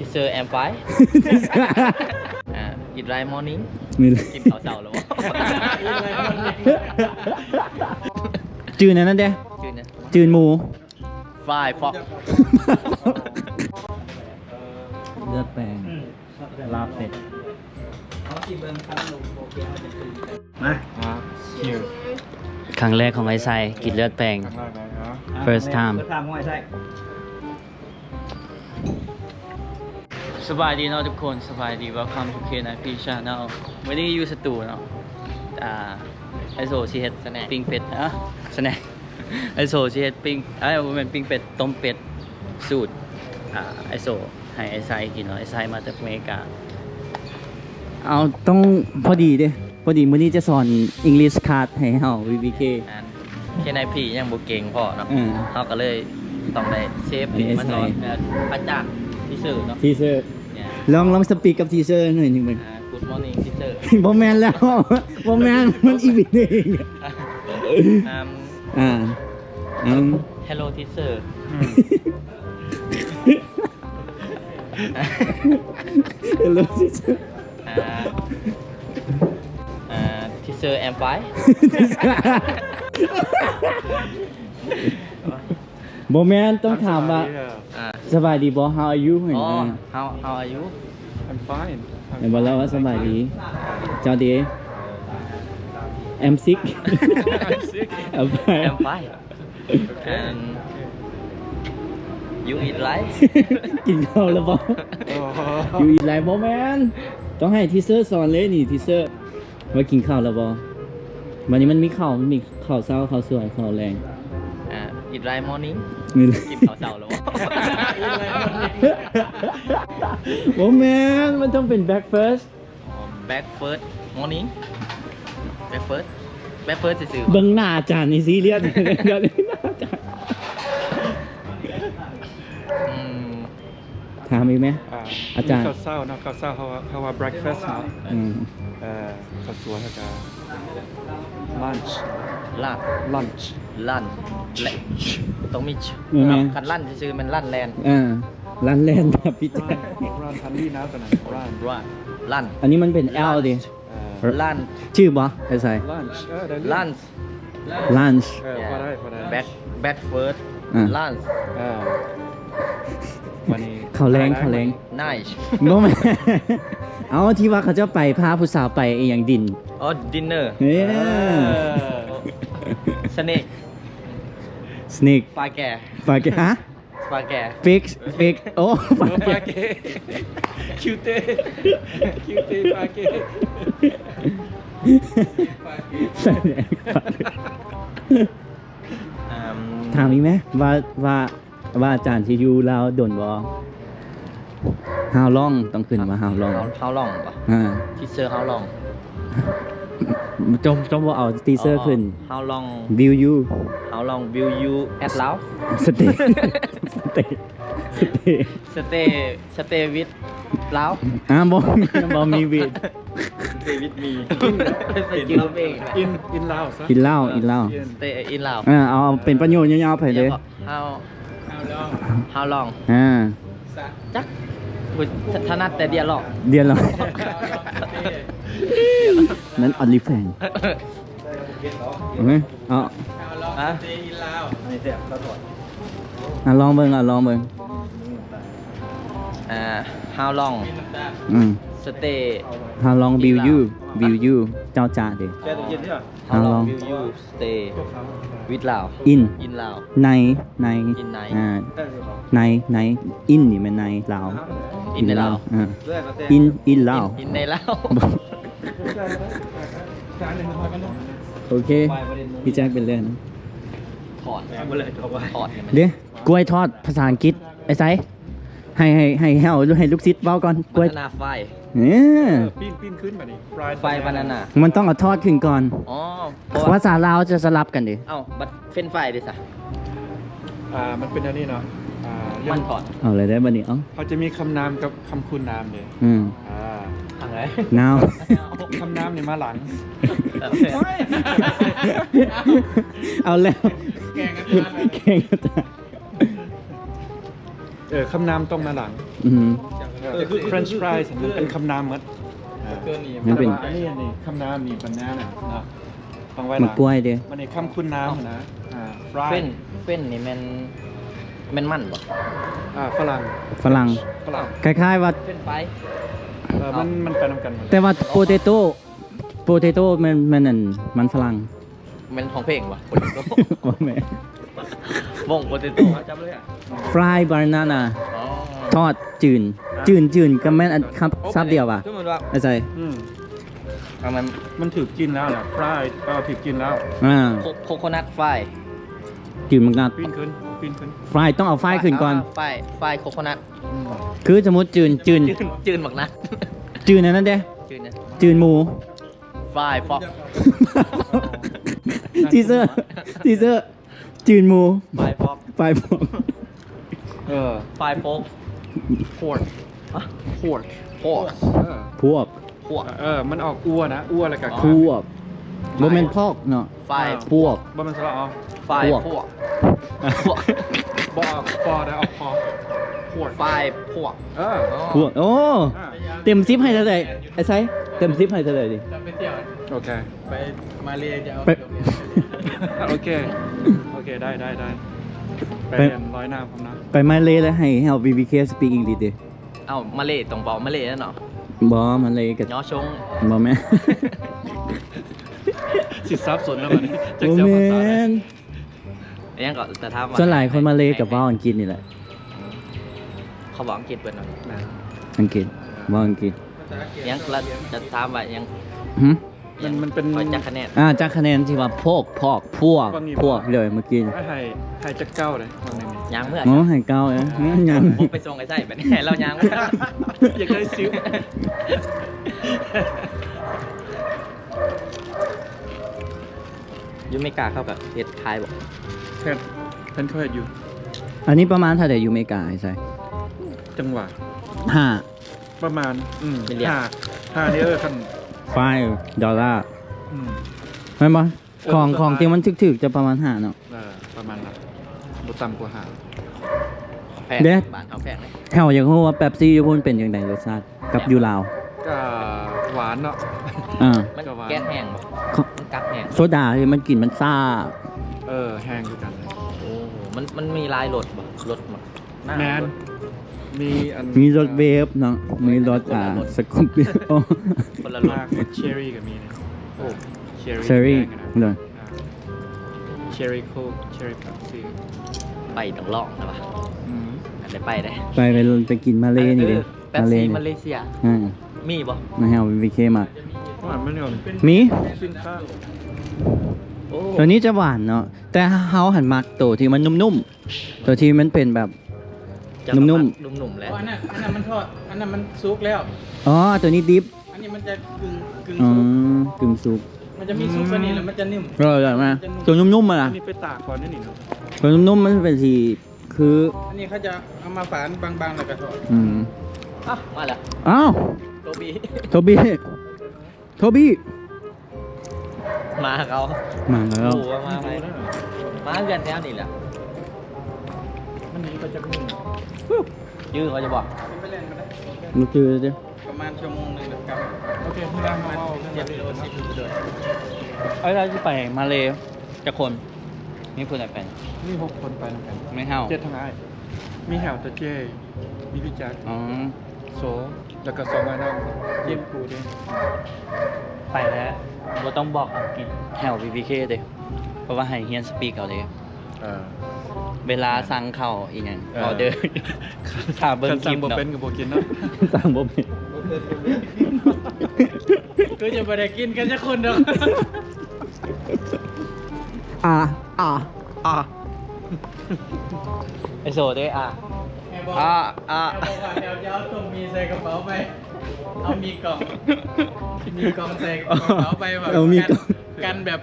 teacher am fine อ่า eat right morning มีเลยกินข้าวเช้าแล้วบ่จืนอันนั้นเด้ชื่อเนี่ยจืนหมู fry pork เลือดแปลงลาบเป็ดมาครั้งแรกของไอ้ไซกินเลือดแปลง First time เปิดทางห้อยใช่ สบายดีเนาะทุกคนสบายดี welcome to KNP channel วันนี้อยู่สตูเนาะอ่าไอโซชีเฮ็ดปิ้งเป็ดอะสแน็คไอโซชีเฮ็ดปิ้งไอ้ยบ่แม่นปิ้งเป็ดต้มเป็ดสูตรอ่าไอโซให้ไอไซกินเนาะไอไซมาจากอเมริกา เอาต้องพอดีเด้พอดีมื้อนี้จะสอน English card ให้เฮา VBK อัน KNP ยังบ่เก่งพอเนาะอืมเขาก็เลยต้องได้เชฟให้ไอ้มาสอนไซแบบอาจารย์ที่สื่อเนาะทีเซอร์เนี่ย ลองลองสปีกกับทีเซอร์หน่อยหนึงมันอ่า good morning teacher บ่แม่นแล้วบ่แม่นมันอีบิดเอง um อ่าอืม hello teacher ฮัลโหลทีเซอร์ อ่าอ่า teacher am fine บ่แม่นต้องถามว่า อ่าสบายดีบ่ how are you เหมือนอ๋อ กัน how how are you I'm fine เห็นบ่แล้วว่าสบายดีเจ้าดี I'm sick I'm sick I'm fine am fine and you eat rice กินข้าวแล้วบ่อยู่อีกหลายบ่แม่นต้องให้ทีเซอร์สอนเลยนี่ทีเซอร์ว่ากินข้าวแล้วบ่วันนี้มันมีข้าวมันมีข้าวเช้าข้าวสวยข้าวแรงอ่า eat rice morning มีเลยกินข้าวเช้าแล้วบ่บ่แม่นมันต้องเป็น breakfast breakfast morning breakfast breakfast ซื่อเบิ่งหน้าอาจารย์นี่ซีเรียสเดี๋ยวนี้หน้าอาจารย์ๆอืมถามอีกไหม อาจารย์ ข้าวเศร้าเนาะข้าวเศร้าเขาว่าเขาว่า breakfast เนาะอืม เอ่อข้าวสวยแล้วก็ lunch ลั่น lunch ลั่นและต้องมีชเออแม่คันลั่นซื่อๆมันลั่นแลนอ่าร้านแลนด์ครับพี่แจ๊ค run ทันลี่นะตอนนั้น run ว่าลั่นอันนี้มันเป็น L ดิ เอ่อ ลั่นชื่อบ่ไอ้ใส่ lunch เออได้เรื่องลั่น lunch เออพอได้พอได้แบ็คแบ็คเฟิร์สอ่า ลั่นเออวันนี้ข้าวแรงข้าวแรงไนช์บ่แม่นเอาที่ว่าเขาจะไปพาผู้สาวไปอหย่างดิน อ๋อดินเนอร์เฮ้เออสเนก snake ปลาแก่ปาเกฮะปลาแก่ fix fix โอ้ปาปาเกเกคิวเต้คิวเต้ปาเกใส่แดงปาเกอืมถามอีกไหมว่าว่าว่าอาจารย์ที่อยู่ลาวดนบ่ฮาวล่องต้องขึ้นมาฮาวล่องเฮาเฮาลองปะอ่าที่เซอร์เฮาลอง จมจมบ่เอาตีเซอร์ขึ้นเฮาลองวิวยูเฮาลองวิวยูแอดลาวสเตย์สเตย์สเตย์สเตย์สเตย์วิดลาวอ่าบ่มีบ่มีวิดสเตย์วิดมีสกิลเอง in in Lao ซะกินเหล้ากินเหล้าสเตย์อินลาวอ่าเอาเป็นประโยชน์ยาวๆไปเลยเฮาเฮาลองอ่าจักกูถนัดแต่เดียวหรอกเดียวเหรอ นั้นออลิแฟนโอเคเอาฮะอะลองเบิ่งอะลองเบิ่งอ่า how long อืม stay How long will you will you เจ้าจ่าดิแกจะเย็นใช่ป่ะ how How long long? will you stay with Lao in in Lao ในใน In ในอ่าในใน in นี่มันในลาว in ใน Lao อ่า in in ลาว in ใน Lao โอเค พี่แจ็คเป็นเล่นถอดมาเลยเอาไว้ถอดเนี่ยมันเดี๋ยวกล้วยทอดภาษาอังกฤษไอ้ไซให้ให้ให้ให้เอาให้ลูกศิษย์เว้าก่อนกล้วยบานาไฟเนี่ยปีนปีนขึ้นมาดิ fried ไฟบานาน่ามันต้องเอาทอดขึ้นก่อนอ๋อเพราะว่าภาษาลาวจะสลับกันดิเอ้าบัดเฟนไฟดิสะอ่ามันเป็นอันนี้เนาะอ่าเรื่ มัองนถอดเอาเลยได้บัดนี้เอ้าเขาจะมีคำนามกับคำคุณนามเลยอืมอ่าทางไหนนาวคำนามเนี่ยมาหลัง เอาแล้ว แกงอาจารย์แกงอาจารย์เออคำนามต้องมาหลังอืมเออ French fries มันเป็นคำนามหมดอ่ามันเป็นแต่ว่าอันนี้อันนี้คำนามนี่บานาน่ะเนาะต้องไว้หมะลังกล้วยเด้มันในคำคุณน้ำนะอ่า fry เฟ้นเฟ้นนี่แมัน แมันมันบ่อ่าฝรั่งฝรั่งฝรั่งคล้ายๆว่าเฟ้นไฟเออมันมันไปนำกันหมดแต่ว่าโปเตโต้โปเตโต้มันมันนั่นมันฝรั่งมันของเพลงบ่ว่าแม่วงโปเตโต้จำเลยอะฟรายบานาน่าอ๋อทอดจืนจืนจืนก็แม่นอันครับซับเดียวป่ะสมมติว่าไอ้ใจอืมเอามันมันถือกินแล้วนะ fry ก็ถือกินแล้วอ่าโคโคโคนัทไฟจืนมันงัดปิ้นขึ้น ปิ้นขึ้นฟรายต้องเอาไฟขึ้นก่อน ไฟไฟโคโคนัทอืมคือสมมติจืนจืน จืนจืนบักนะจืนอันนั้นเด้จืนนะจืนหมูไฟฟอกทีเซอร์ทีเซอร์จืนหมูไฟฟอกไฟพวกเออไฟโฟก pork อะ pork พวกเออพวกพวกเออมันออกอัวนะอัวอะไรกับพวก บ่แม่นพอกเนาะไฟพวก บ่มันสละเอาไฟพวก พวกพวกบ่ออกฟอได้ออกพอ pork ไฟพวกเออพวกโอ้ อ่าเต็มซิปให้เท่าไหร่ไอ้ไซเต็มซิปให้เท่าไหร่ดิโอเค ไปมาเลจะเอาไป โอเค โอเค ได้ได้ได้ไปไปเรียนร้อยหน้าผมนะ ไปมาเลยแล้วให้เฮา BBK speak English ดิเอ้ามาเลตรงเบามาเลนั่นเนาะบ่มาเลยกับย่อชงบ่แม่น สิซับสนแล้วมันจะบ่เสียแม่ภาษาได้นยังก็แต่ถ้าส่วนหลายคนมาเลยกับเว้าอังกฤษนี่แหละ เขาบอกอังกฤษเป็นเนาะนะอังกฤษเว้าอังกฤษยังแล้วจะถามว่ายังหึมันมันเป็นคอยจักคะแนนอ่าจากคะแนนที่ว่าพอกพอกพวกว่างี้พวกเลยเมื่อกี้ไอ้ไฮไฮจักเก้าเลยวันหนึงนี่ยังเมื่อโอ้ให้เก้าเอ้ยยัง ผมไปส่งไอ้ไส้ไปนี่เรายังอยากได้ซิว ยูไม่กล้าเข้ากับเฮ็ดคายบอกแพนแพนเคยอยู่อันนี้ประมาณเท่าไหร่อยู่อเมริกาไอ้ไซจังหวะห้าประมาณ อืมห้าห้านี่เออคันไฟดอลลาร์อืมแม่นบ่เออของประมาณของที่มันถึกๆจะประมาณห้าเนาะเออประมาณนั้นบ่ต่ำกว่าห้าแพงเด้บ้านเขาแพงเลยแถวอยากรู้ว่าเป๊ปซี่อยู่พุ่นเป็นจังไดรสชาติกับอยู่ลาวก็หวานเนาะอ่ามันก็ว่าแก้แห้งบ อกเขามันกัดแห้งโซดาที่มันกลิ่นมันซ่า เออ แห้งด้วยกันเลยโอ้มันมันมีลายรถบ่รถมาหน้าแมน รถมีอันมีรสเวฟเนาะมีรสอ่าสกูปปี้โอ้คนละรมากถเชอรี่ก็มีนะโอ้เชอรี่เชอรี่เลยเชอรี่โค้กเชอรี่เป๊ปซี่ไปต้องลองนะวะอืมอันได้ไปได้ไปไปไปกินมาเลนี่ดิแป๊บมาเลซี่นี่มาเลเซีย อ่ามีบ่มาแฮววีเคมา หวานมันเนี่ยเป็นมีสินค้าโอ้ตัวนี้จะหวานเนาะแต่เฮาหันมักตัวที่มันนุ่มๆตัวที่มันเป็นแบบจะนุ่มนุ่มๆแล้วอันนั้นอันนั้นมันทอดอันนั้นมันซุกแล้วอ๋อตัวนี้ดิฟอันนี้มันจะกึ่งกึ่งอ๋อซุกกึ่งสุกมันจะมีซุกกว่านี้แล้วมันจะนิ่มอร่อยมากตัวนุ่มๆมาอัล่ะนนี้ไปตากก่อนนี่นี่เนาะตัวนุ่มๆมันเป็นสีคืออันนี้เขาจะเอามาฝานบางๆแล้วก็ทอดอืมอะมาแล้วอ้าวโตบีโทบี้ โทบี้มาเขามาแล้วโอ้ว่ามาไหมมาเกินแถวนี่แหละมันนี้ก็จะนิ่มยื้อเขาจะบอกไปเล่นมาได้มันคือเด้อประมาณชั่วโมงหนึงแล้วกลับโอเคที่ร้านประมามาณเอาเจ็ดโลสิบโลเอ้ยเราจะไปมาเลยจะคนมีคนไหนไปนี่หกคนไปนะกันไม่เฮาเจ็ดทั้งไอ้ายมีแหวตะเจมีพี่แจ็คอ๋อ โซแล้วก็สองไอ้น้องเจ็บกูด้วยไปแล้วเราต้องบอกอังกฤษแถว VPK เด้อเพราะว่าให้เฮียนสปีกเอาเด้อเออเวลาสั่งเข้าวอีกอย่างเออออเดอร์ถ้าเบิ้งคันคสั่ลิงปบ่เนาะเป็นกับบ่กินเนาะสั่งบ่เป็นก็จะไปได้กินกันจะคนเดียวอ่าอ่าอ่าไอโซเด้ออ่าแม่บ อกอ่าอ่า แม่บอกว่าเดี๋ยวจะเอาต้มมีใส่กระเป๋าไป เอามีกล่อง มีกล่องใส่กระเป๋าไปแบบเอามีกล่องกันกันแบบ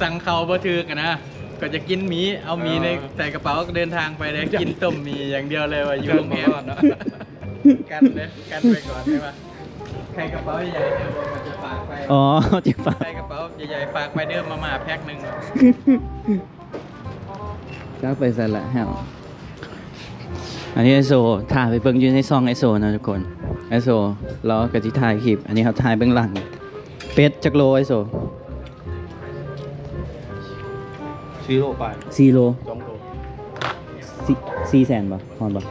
สั่งเขาบ่ถือกันนะ ก็จะกินหมี เอาหมีในใส่กระเป๋าเดินทางไปเลยกินต้มหมีอย่างเดียวเลยว่าอยู่โรงแรมเนาะกันเลยกันไปก่อนใช่ปะใครกระเป๋าใหญ่ๆเนี่ยมันจะฝากไป อ๋อจิฟ้าใครกระเป๋าใหญ่ๆฝากไปเดิมมาม่าแพ็คหนึ่งจ้าไปใส่ละแฮว อันนี้ไอโซถ่ายไปเบิ่งอยู่ในซองไอโซนะทุกคนไอโซเรากะจิถ่ายคลิป อันนี้เขาถ่ายเบื้องหลัง เป็ดจักโลไอโซซีโร่ไปสี่โลสองโลสี่สี่แสนป่ะพอนป่ะ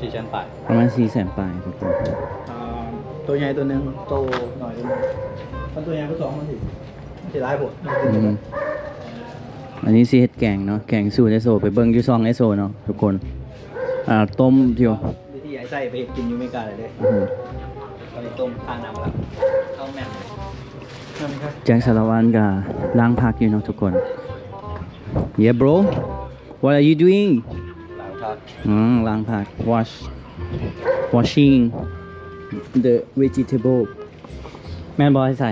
สี่ชั้นไปประมาณสี่แสนปลายทุกคนอ่าตัวใหญ่ตัวหนึงโตหน่อยตัวหนึงมันตัวใหญ่ก็สองมันสิมันสิร้ายผลอืมอันนี้ซีเฮ็ดแกงเนาะแกงสูตรไอโซ ไปเบิ่งอยู่ซองไอโซเนาะทุกคน อ่าต้มเดียววิธีใหญ่ไส้ไปกินอยูอเมริกาเลยเด้อื้อหือตอนนี้ต้มข้างน้ำแล้วเอาแม่นั่นครับแจ็คสารวันกับล้างผักอยู่เนาะทุกคน Yeah bro what are you doing หลังครับอืมล้างผัก wash washing the vegetable แม่นบอยใส่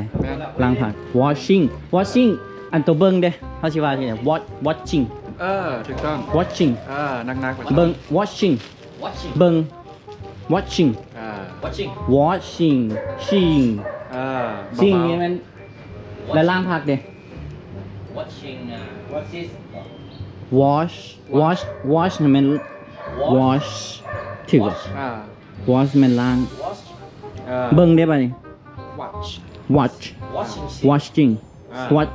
ล้างผัก washing washing อันตัวเบิ้งเด้เขาชิว่าที่ไหน watch watching เออถูกต้อง watching เออนักๆ เบิ้ง watching watching เบิ้ง watching อ่า watching watching shing เออ shing นี่มันแล้วล้างผักเด้ watching อ่า what's this wash wash wash นี่มัน wash ถือว่า อ่า wash มันล้าง watch เออ เบิ้งได้ป่ะนี่ watch watch watching watching อ่า watch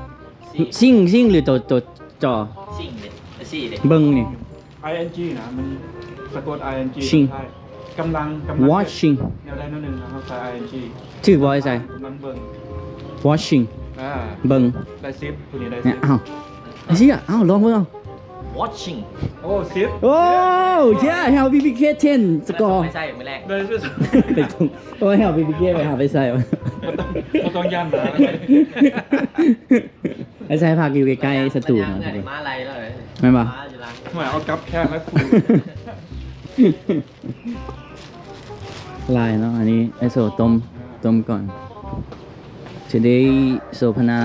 ซิ่งซิ่งหรือตัวตัวจอ สิ่งเด็ด สี่เด็ดเบิ้งนี่ ing นะมันสะกด ing ชิงใช่กำลังกำลัง watching แนวได้นั่นหนึ่งนะครับใส่ ing ถือบอยใส่ กำลังเบิ่ง watching อ่าเบิ้งได้ซิปตัวนี้ได้ซิเนี่ยปอ้าวไอ้เชี่ยอ้าวลองเบิ้งเอา watching โอ้ซิปโอ้เชี่ย help BBK 10สกอร์ ไม่ใช่ไม่แรกได้ซิปไปตรงโอ้ help BBK ไปหาไปใส่วะมันต้องยันนะไอ้ใส่ผักอยู่ใกล้ๆสตูเนาะเนาะทุกคนมาอะไรแล้วเลย ไม่ปะมาอยู่หลังหมายเอากับแค่แล้วคูลายเนาะอันนี้ไอโซต้มต้มก่อน today Sopana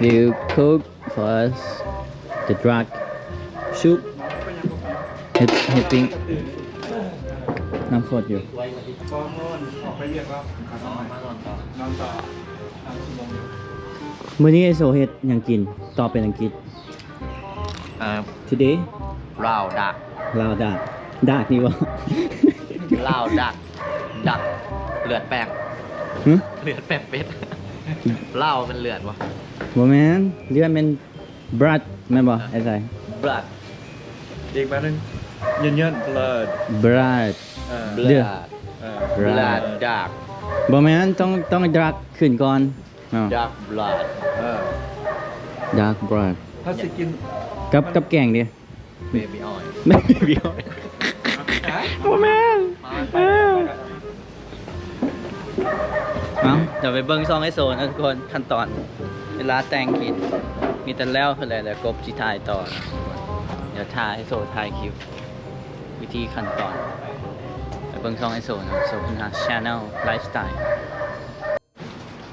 will cook for us the drug soup เห็ดเห็ดปิ้งน้ำสดอยู่ฟองโน่นออกไปเรียกแล้วนอนต่อนอนต่อนอนชั่วโมงเดียวมื้อนี้ไอโซเฮ็ดหยังกินตอบเป็นอังกฤษ อ่า today ลาวดักลาวดากดากนี่วะลาวดักดักเลือดแป้งหึเลือดแป้งเป็ดลาวเป็นเลือดวะบ่แม่นเลือดแม่น blood แม่นบ่ไอ้ใส่ blood อีกแป๊บนึงเย็นเย็น blood blood เออเลือด blood เออ blood dark บ่แม่นต้องต้องดักขึ้นก่อนอ้าว dark blood เออ dark blood ถ้าสิกิน กับกับแกงดิ baby oil ไม่เบี้ยวโอ้แม่นเอ้าเดี๋ยวไปเบิ่งซองไอโซนะทุกคนขั้นตอน เวลาแต่งกิน มีแต่แล้วคืออะไรแล้วกบสิถ่ายต่อนะเดี๋ยวถ่ายไอโซถ่ายคลิปวิธีขั้นตอน ไปเบิ่งซองไอโซนะโซคุณหาชาแนลไลฟ์สไตล์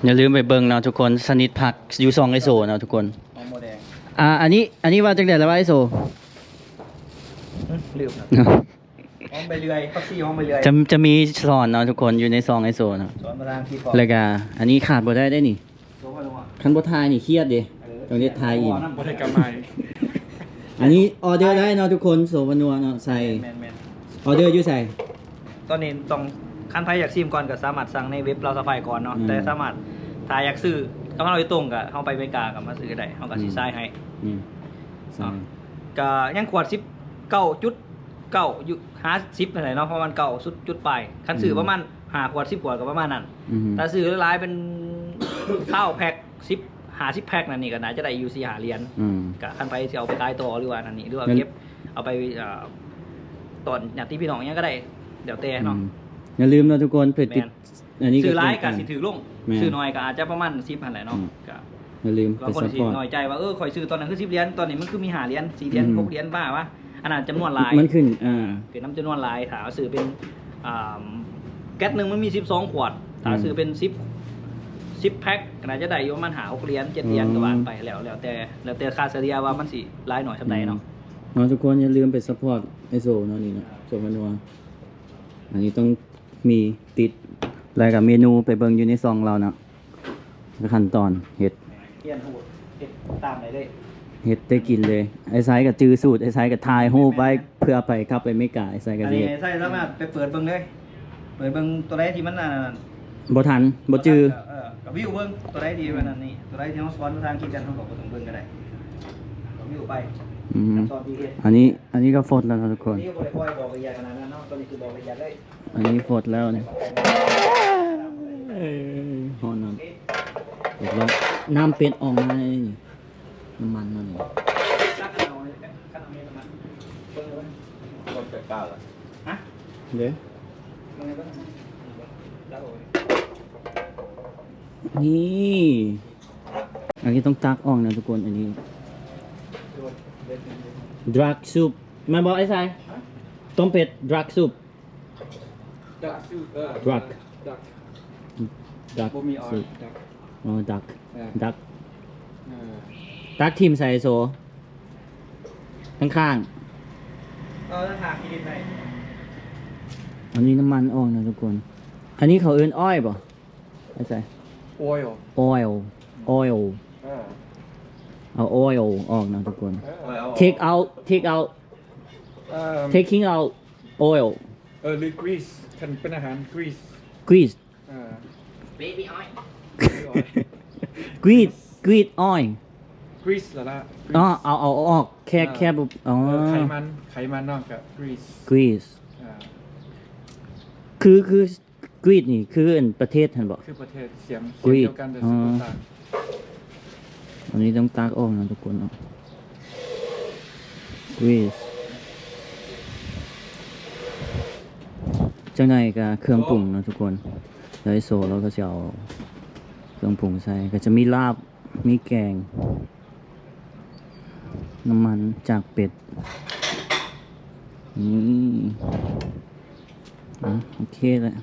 อย่าลืมไปเบิ่งเนาะทุกคนสนิทผักอยู่ซองไอโซเนาะทุกคนห อมโมแดงอ่า อันนี้ อันนี้ว่าจังได๋แล้วว่าไอโซลืมหอมไปเรื่อยพักซี่หอมไปเรื่อยจะจะมีสอนเนาะทุกคนอยู่ในซองไอโซเนาะสอนมาทางที่ก่อนแล้วก็อันนี้ขาดบ่ได้ได้นี่โซ่มาลงอะคันบ่ทายนี่เครียดเด้ต้องได้ทายอีกนั่นบริกรรมใหม่อันนี้ออเดอร์ได้เนาะทุกคนโซวนัวเนาะใส่แมนแมนออเดอร์อยู่ใส่ ตอนนี้ต้องขั้นไพ่อยากซิมก่อนก็สามารถสั่งในเว็บเราสะพายก่อนเนาะอืมแต่สามารถถ้าอยากซื้อ ก็มาเราอยู่ตรงกับเข้าไปเมกากับมาซื้อได้เขาก็สิซ้ายให้นี่ใส่ก็ยังขวดซิปเก้าจุดเก้าอยู่หาซิปอะไรเนาะเพราะมันเก้าสุดจุดปลายคันซื้อประมาณหาขวดสิบขวดก็ประมาณนั้นอือหือแต่ซื้อหลายๆเป็นข้าวแพ็คซิปหาซิปแพ็คนั่นนี่ก็น่าจะได้อยูซีหาเหรียญอืมก็คันไปสิเอาไปขายต่อหรือว่านั่นนี่หรือว่างั้นเก็บเอาไปเอ่อตอนญาติพี่น้องเนี้ยก็ได้เดี๋ยวแต่เนาะอืมอย่าลืมเนาะทุกคนเพื่อติดแม่ อันนี้ก็ซื้อร้ายเป็กับนสิถือลงแม่นซื้อน้อยก็อาจจะประมาณสิบพันแหละเนาะอืม ก็อย่าลืมบาไปงคนซัพสิพอร์ต น้อยใจว่าเออคอยซื้อตอนนั้นคือสิบเหรียญตอนนี้มันคือมีหาเหรียญสี่เหรียญอืม หกเหรียญบ้าวะอันนั้นจำนวนหลาย มันขึ้นอ่าเป็นน้ำจำนวนหลายถาซื้อเป็นอ่าแก๊สหนึ่งมันมีสิบสองขวดถาอืมซื้อเป็นสิบสิบแพ็คก็น่าจะได้อยู่ประมันหาหกเหรียญเจ็ดเหรียญอืมก็ว่าไปแล้วแล้วแต่แล้วแต่ค่าเฉลี่ยว่ามันสิหลายหน่อยสำใดเนาะเนาะทุกคนอย่าลืมไปซัพพอร์ตไอโซเนาะนี่เนาะโซวนัวอันนี้ต้องมีติด รายกับเมนูไปเบิ่งอยู่ในซองเราเนาะขั้นตอนเฮ็ดเรียนหูดเฮ็ดตามไหนได้เฮ็ดได้กินเลย ไอ้ไซก็จื้อสูตรไอ้ไซก็ทายรูปไว้เพื่อไปกลับไปอเมริกาไอ้ไซก็อันสินี้เฮ็ดใส่สามารถไปเปิดเบิ่งเลย เปิดเบิ่งตัวใดที่มันอ่าบ่ทันบ่จื้อเออกับวิวเบิ่งตัวใดดีมันนั่นนี่ตัวใดที่เฮาสอนภาษาอังกฤษกันเฮาก็บ่ต้องเบิ่งก็ได้กับวิวไป อืมสอนที่เฮ็ดอันนี้อันนี้ก็ฟดแล้วนะทุกคน นี่ก็บ่ได้ปล่อยบอกละเอียดขนาดนั้นเนาะตัวนี้คือบอกละเอียดเลยอันนี้ฟดแล้วเนี่ยเอ้ยหอนน้ำเรียบร้อยน้ำเป็ดออกมาเลยนี่น้ำมันมันนี่ซักกันเอาเลยคันเอาเมตรมันเบิ่งเลยคนเกิดเก้าแล้วฮะเด้อเบิ่งเลยเบิ่งแล้วโอ้ย นี่ อันนี้ต้องตักออกนะทุกคนอันนี้ drug soup มาบอกไอ้สายต้มเป็ด drug soup ดักซูเออ drug ดัก drug บ่มีออ soup ดักอ๋อ duck เออ duck เออตักทีมใส่โซข้างเอาถ้าหากกินได้ๆอันนี้น้ำมันออกนะทุกคน อันนี้เขาเอิ้นอ้อยป่ะไอ้สายโอ้ย oil oil เออ เอา oil ออกนะทุกคนเออ take out take out เออ taking out oil เออหรือกรีซคันเป็นอาหารกรีซ grease เออ grease grease oil กรีซแล้วล่ะอ๋อเอาเอาเอาออกแค่แค่บุอ๋อ เออไขมันไขมันนอกกับกรีซ greece อ่า คือคือกรีซนี่คืออันประเทศท่านบอก คือประเทศเสียงกรีเสียงซเดียวกันแต่อ๋อสกุลต่าง อันนี้ต้องตากออกนะทุกคนเนาะ greece จังไงก็เครื่องปรุงนะทุกคนไดโซแล้วก็จะเอาเครื่องปรุงใส่ก็จะมีลาบ มีแกง น้ำมันจากเป็ด นี่อะโอเคเลย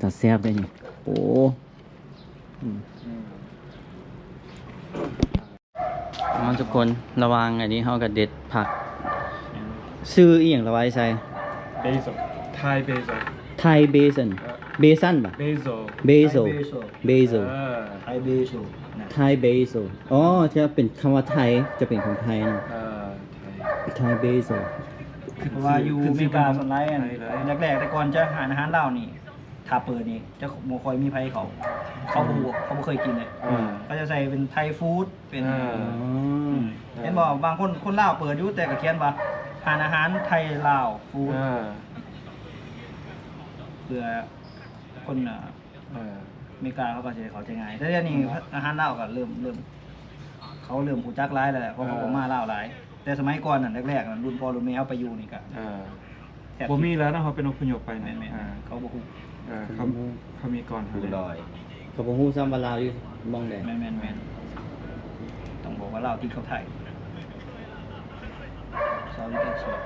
ตัดแซบได้นี่โอ้ อืมอืมอ๋อทุกคนระวังอันนี้เขากับเด็ดผัก ซื้ออีหยังระไว้ใส่เบโซไทยเบโซไทยเบสันเบสันปะเบโซเบโซเบโซ เออไทยเบสูนะไทยเบโซอ๋อที่ว่าเป็นคำว่าไทยจะเป็นของไทยนะเออไทยเบโซ เพราะว่าอยู่อเมริกาส่วนไรอันแรกๆแต่ก่อนจะหาอาหารเหล้านี่ ถ้าเปิดนี่จะโมคอยมีไผเขา เขาบ่รู้เขาบ่เคยกินเลยอ่าก็จะใส่เป็นไทยฟู้ดเป็นอ่าอ๋ออืมเห็นบอกบางคนคนลาวเปิดอยู่แต่ก็เขียนว่าหารอาหารไทยลาวฟู้ดอ่าเพื่อคนอะเอออเมริกาเขาก็จะเขาใจง่ายแต่เดี๋ยวนี้อาหารลาวก็เริ่มเริ่ม เขาเริ่มหูจักร้ายแล้วแหละเพราะเขาก็มาลาวหลาย แต่สมัยก่อนน่ะแรกๆน่ะรุ่นพ่อรุ่นแม่เอาไปอยู่นี่ก็เออแทบบ่มีแล้วนะเขาเป็นอพยพไปแม่นะนแม่นอ่า เขาบ่ฮู้ เออเขาเขามีก่อนเขาดูเลยดอยเขาบอกฮู้ซ้ำว่าลาวอยู่มองแดงแม่นแม่นแม่นต้องบอกว่าลาวที่เขาไทยซาวิเอเชีย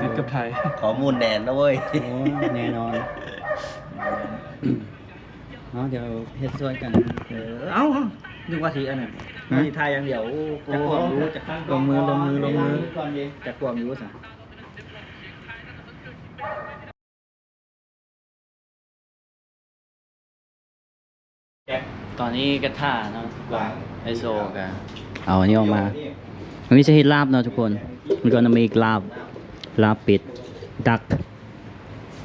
ติดกับไทยข้อมูลแน่นนะเว้ยโอ้แน่นอนเนาะเดี๋ยวเฮ็ดช่วยกันเออเอ้าเอ้านึกว่าทีอันนั้นทีไทยอย่างเดียวจะกวางรู้จะข้างลงมือลงมือลงมือก่อนดิจะกวางรู้ซ ตอนนี้กระท่าเนาะไอโซกันเอาอันนี้ออกมา อันนี้จะเห็ดลาบเนาะทุกคน มันก็จะมีอีกลาบ ลาบเป็ด ดัก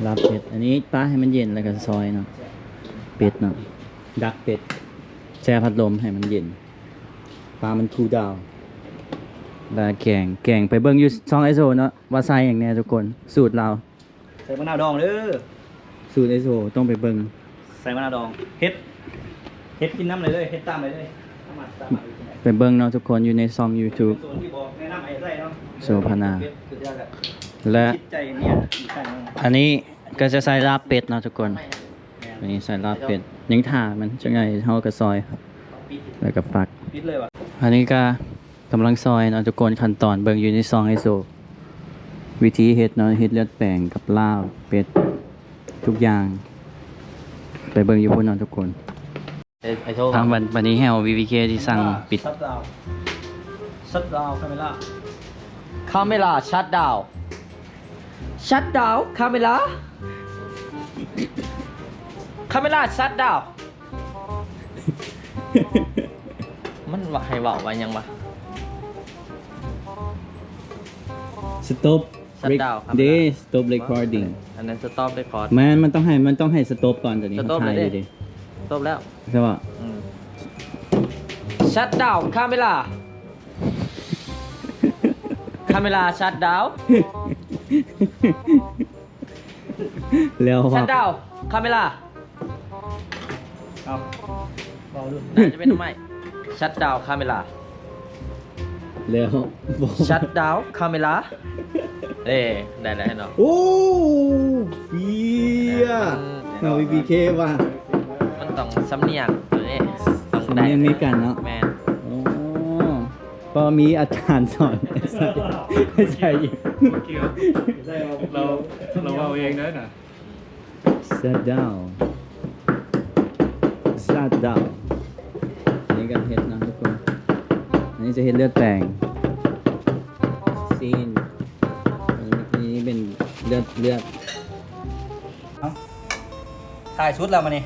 ลาบเป็ด อันนี้ป้าให้มันเย็นแล้วก็ซอยเนาะ เป็ดเนาะ ดักเป็ด แช่พัดลมให้มันเย็น ปลามันคูลดาวน์แล้วแกงแกงไปเบิ่งอยู่ช่องไอโซเนาะว่าใส่อย่างแน่ทุกคน สูตรเรา ใส่มะนาวดองเด้อ สูตรไอโซต้องไปเบิ่งใส่มะนาวดองเฮ็ดเฮ็ดกินน้ำเลยเลยเฮ็ดตามเลยเลยตามมาตามมาอยู่ที่ไหนไปเบิ่งเนาะทุกคนอยู่ในช่อง YouTube ส่วนที่บอกแนะนำไอ้ไส้เนาะโซพนาเฮ็ดสุดยอดอะและคิดใจเนี่ยอีกไส้เนาะอันนี้ก็จะใส่ลาบเป็ดเนาะทุกคน อันนี้ใส่ลาบเป็ดยังถ่ามันจะไงเฮากระซอยปิดแล้วก็ฟัก ปิดเลยว่ะอันนี้ก็กำลังซอยเนาะทุกคนขั้นตอนเบิ่งอยู่ในซองไอโซวิธีเฮ็ดเนาะเฮ็ดเลือดแปลงกับลาบเป็ดทุกอย่าง ไปเบิ่งอยู่พุ่นเนาะทุกคน ไอโททางวันวันนี้แฮว VVK ที่สั่งปิดซัดดาวซัดดาวคาเมล่าคาเมล่าชัดดาวชัดดาวคาเมล่าคาเมล่าชัดดาวมันว่าให้เว้าไว้ยังวะ stop Shut down ครับ เด้ stop recording อันนั้นสต็อปได้คอร์ดแมันมันต้องให้มันต้องให้ stop ก่อนตอนนี้ stop ถ่ายเลยอยู่ดิ ดิ สต็อปแล้วใช่ป่ะชัดดาวคาเมล่าคาเมล่าชัดดาวแล้วชัว่าดดาวคาเมล่าเอาเบาดูน่าจะเป็นทำไมชัดดาวคาเมล่าแล้วบอกชัดดาวคาเมล่าเอ้ได้แล้วเนาะโอ้เฟียเรา VPK ว่ะมัน ต้องสำเนียงตัวนี้ต้องสำเนียงอเมริกันเนาะ แมนโอ้ก็มีอาจารย์สอนไม่ใช่อยู่เราเราเอาเองได้น่ะ Sit down Sit down อันนี้กันเฮ็ดนะทุกคน อันนี้จะเฮ็ดเลือดแปลงซีนอันนี้เป็นเลือดเลือดถ่ายชุดแล้วมานี่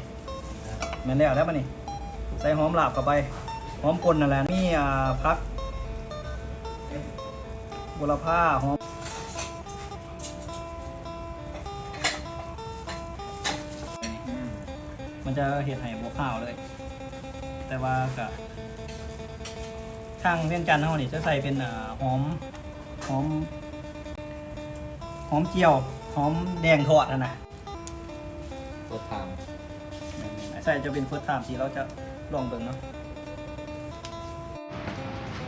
แม่นแล้วแล้วมานี่ใส่หอมหลาบเข้าไปหอมกลนนั่นแหละมีอ่าพักบุรพาหอมมันจะเห็ดไห่บวข้าวเลย แต่ว่ากับทางเวียงจันทร์เขานี่จะใส่เป็นอ่าหอมหอมหอมเจียวหอมแดงทอดนะนะตัวทาง ใส่จะเป็นเฟิร์สไทม์ที่เราจะลองเบิ่งเนาะ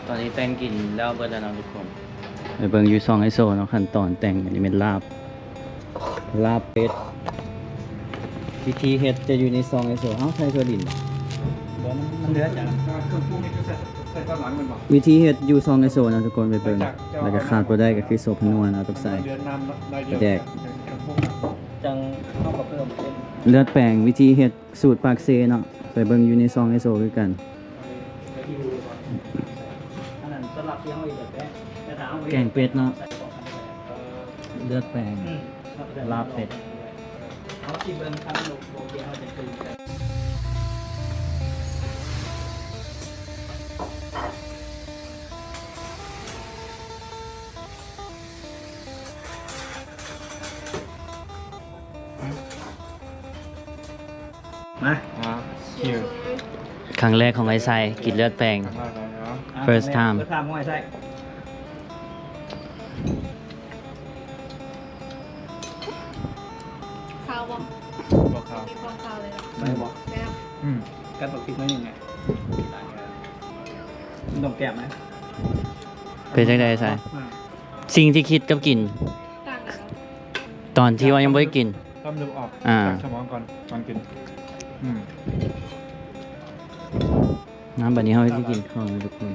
ตอนนี้แต่งกินแล้วเบิดแล้วเนาะทุกคนไปเบิ่งอยู่ซองไอโซเนาะขั้นตอนแต่งอันนี้เป็นลาบ ลาบเป็ดวิธีเฮ็ดจะอยู่ในซองไอโซเอ้าใส่ตัวดินเดี๋ยวมันมันเหลือจากเครื่องปรุงนี่ก็ใส่ใส่ตอนหลังมันบอกวิธีเฮ็ดอยู่ซองไอโซนะทุกคนไปเบิ่งแล้วก็ขาดบ่ได้ก็คือโซพนัวนะต้องใส่เดือนน้ำน้อยเดียวแดกเครื่องปรุงน่ะจังเข้ากับเพิ่มเป็น เลือดแปลงวิธีเฮ็ดสูตรปากเซเนาะไปเบิ่งอยู่ในซองไอโซคือกัน แกงเป็ดเนาะเลือดแปลงลาบเป็ด เขาชิมเบิ่งครับโลโลเกียวเขาจะตื่น ครั้งแรกของไอไซกินเลือดแปลงมาแล้วเนาะอะ First time first time ของไอ้ไส้ข้าวบ่บอกเขามีความข้าวเลยนะไม่บอกแซ่บอืมกัดตกพริกน้อยหนึ่งไงมันต้องแกะไหมเป็นจังไดไอไซอะสิ่งที่คิดกับกิน ต่างกันเนาะตอนที่ว่ายังไม่ได้กิน ต้มดูออกอ่าจ บัดนี้เขาให้กินข้าวนะทุกคน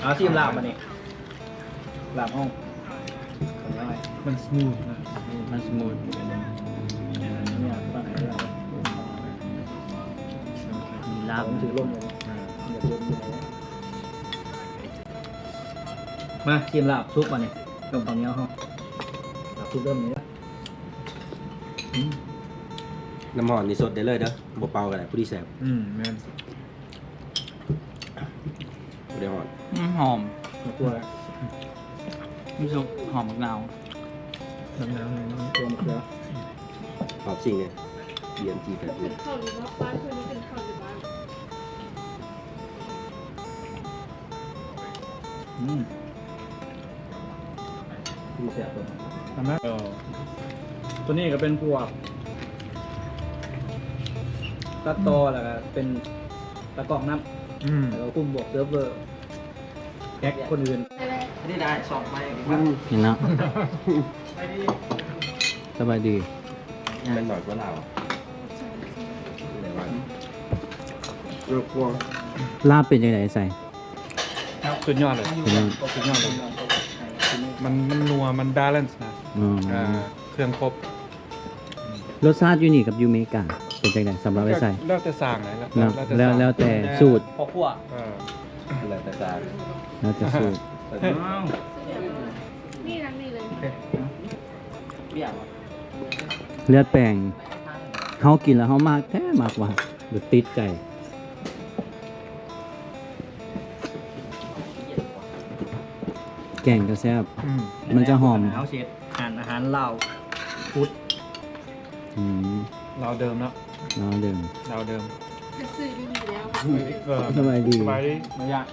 เอาชิมลาบมานี่ลาบห้องขออนุญาตมันสมูทนะมันสมูทเนี่ยตั้งไหนได้มีลาบผมถือร่มเลยนะเดี๋ยวร่มอยู่ไหนนะมาชิมลาบซุปมานี่ต้มปังเงี้ยวห้องลาบซุปเริ่มนี้แล้ว น้ำหอนนี่สดได้เลยเด้อบ่เป่ากันแหละผู้ที่แสบอืมแม่นบ่ได้หอนอืมหอมมาตัวมีซุปหอมมะนาวน้ำน้ำเลยเนาะตัวมะเขือหอมสิ่งเนี่ย BMG แปดเป็นข้าวหรือว่าบ้านคืนนี้เป็นข้าวหรือบ้านอืมดูแสบตัวทำไหมตัวนี้ก็เป็นพวก ตัดต่อแล้วก็เป็นตะกรอกน้ำอืมแล้วก็คุมบวกเซิร์ฟเวอร์แก๊กคนอื่นอะไรนี่ได้สองไม้เห็นเนาะสบายดี เป็นหน่อยกว่าเราแต่ว่าเรือกลัวลาบเป็นยังไงใส่สุดยอดเลยเป็นยังสุดยอดเลยมันมันนัวมันบาลานซ์นะอ๋ออ่าเครื่องครบ รสชาติอยู่นี่กับยูเมกา็นจังไดสำหรับไว้ใส่แล้วแต่สั่งนะแล้วแล้วแล้วแต่สูตรพอขั่วออแล้วแต่สั่งแล้วแต่สูตรนี่นั่นนี่เลยเลือดแป้งเขากินแล้วเขามากแท้มากว่าหรือติดใจแกงก็แซ่บมันจะหอมอาหารเชฟออาหารเหล้าฟุตอื เราเดิมแล้วเราเดิมเราเดิมจะซื้อดีๆแล้ว เออสบายดี สบายดีไม่ยาก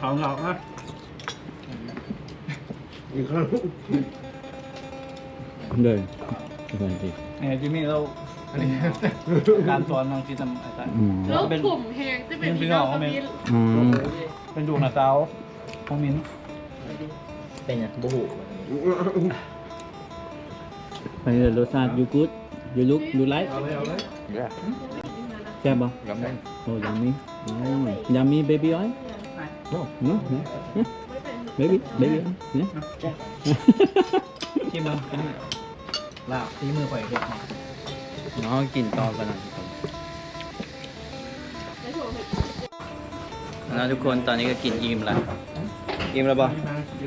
เขาเราฮะเลยสบายดีเอ้ยจิมมี่เราการสอนน้องที่ทำอะไรอืมแล้วกลุ่มแหงจะเป็นพี่น้องกับพี่อืมเป็นดวงนาเตาของมิ้นเป็นอย่างบูหูไปเลยรสชาติยูกู ดยูลุกยูไลท์แซ่บบ่กับแม่งโอ้ยำมียำมีเบบี้ออยโอ้เนาะเบบี้เบบี้เนี่ยที่มือเป็นลาบที่มือข่อยเด็กน้องกินต่อกันนะนะทุกคนตอนนี้ก็กินอิ่มแล้ว อิ่มแล้วบ่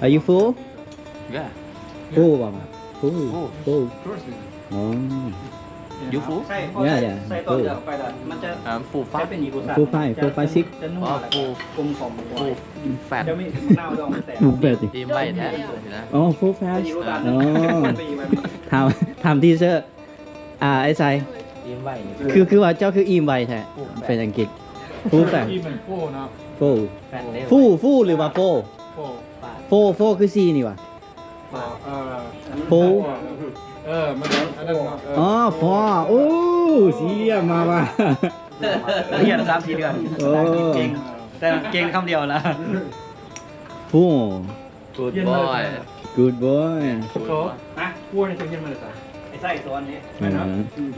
Are you full Yeah. full บ่ full full Of course. อ๋อ ยูฟู ใช่เนี่ยเนี่ยใส่ต่อเดือดไปละมันจะอ่าฟูฟ้า ใช้เป็นอีกรสชาติ full five full five six จะนุ่มแล้วก็กลมกล่อมกว่าแฟดเดี๋ยวมีมะนาวดองแต่บุกเบ็ดดิดีไม่แท้นะ อ๋อ full เป็น fast อีกรสชาติอ๋อมันเป็นอีกแบบถามถามที่เชอร์อ่าไอ้ไซยิ้มไหวนี่คือคือว่าเจ้าคืออิ่มไวแท้เป็นอังกฤษ full fast ที่มันโค้เนาะ full แฟนเร็ว full full หรือว่า full โค้ full full คือ C นี่ว่ะเออ full เออมันอันนั้นเนาะเอออ๋อพอโอ้สีเรียมมาว่ะเรียนสามสี่เดือนโอ้เก่งแต่เก่งคำเดียวนะฟู่กูดบอย good boy โค้นะพูดในเชิงเย็นมาเลยจ้ะไอ้ไส้ตัวนี้อ่า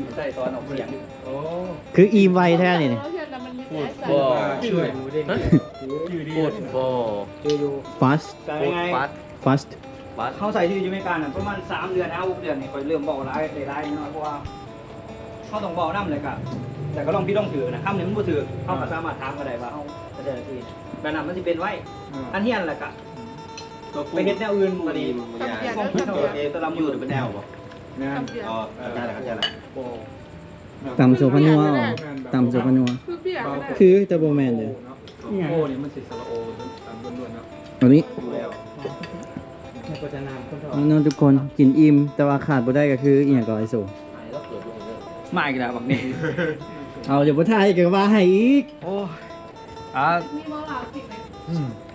ไอ้ไส้ตัวออกเสียงโอ้คืออิ่มไวแท้นี่นี่แล้วเชื่อแต่มันมีแต่ใส่บอยช่วยมูเด้งกูดบอย fast แต่กูยังดไงฟัด fast ฟัดเขาใส่ที่อยู่อเมริกาน่ะประมาณสามเดือนนะหกเดือนนี่คอยเริ่มบอกร้ายได้ร้ายน้อยเพราะว่าเขาต้องบอกน้ำเลยกะแต่ก็ลองพี่ต้องถือนะข้ามเนี่ยมันบ่ถือเขาก็สามารถถามก็ได้ว่าเขาจะเดินทีแบบนั้นมันจะเป็นไว้อันเฮียนแหละกะไปเฮ็ดแนวอื่นบ่ดีคงคิดเอาเองแตละมือเป็นแนวบ่งานทำเดียวอ๋อเข้าใจแล้วเข้าใจแล้วโอ้ตำโซพะนัวตำโซพะนัวคือเบียร์ก็ได้คือแต่โบแมนเลยโอ้นี่มันสิสระโอตามล้วนๆเนาะอันนี้ ในโฆษณาคนชอบน้องๆทุกคนกินอิ่มแต่ว่าขาดบ่ได้ก็คืออีหยังก็ไอโซแล้วเกิดลงเรื่องมาอีกแล้วบักนี่เอาเดี๋ยวบ่ทายก็ว่าให้อีกโอ้อ่ามีมอลาผิดไหม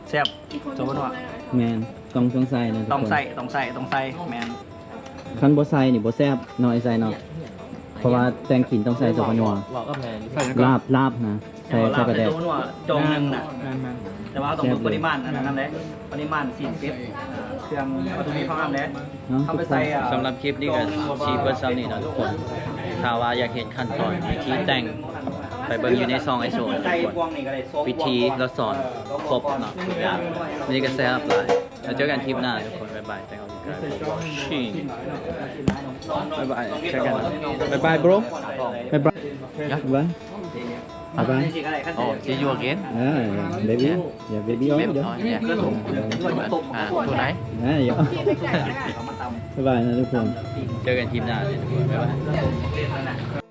แซ่บอีกคนสมมุติว่าแมนต้องต้องใส่นะทุกคนต้องใส่ต้องใส่ต้องใส่แมนคันบ่ใส่นี่บ่แซ่บเนาะไอ้ใส่เนาะเพราะว่าแตงกินต้องใส่โซพะนัวบอกก็แมนลาบลาบนะใส่ใส่กระแดกตัวนัวจองหนึงน่ะงานมันแต่ว่าต้องดูปริมาณอันนั้นแหละปริมาณสี่สิบ เครื่องวัตถุดิบพร้อมแล้วเนาะเข้าทุไปกคใส่นอะสำหรับคลิปนี้ก็ชีเบิร์ดซัมนี่เนาะทุกคนถ้าว่าอยากเห็นขั้นตอนวิธีแต่งไปเบิ่งอยู่ในซองไอโซนใส่ทุกพควงนนี่ก็ได้สองวิธีเราสอนครบเนาะทุกอย่างวันนี้ก็แซ่บหลายแล้วเจอกันคลิปหน้าทุกคนบ๊ายบายแต่งเอาดีกว่าชิบ๊ายบายเจอกันบ๊ายบาย bro บ๊ายบาย บ๊ายบายบ๊ายบายโอ้ see you again อ่า baby อย่า baby อ๋อ Maybe เดี๋ยว oh yeah อ่าตัวไหนอ่าเดี๋ยวที่ไม่แก่ได้บ๊ายบายนะทุกคน เจอกันคลิปหน้าทุกคนบ๊ายบาย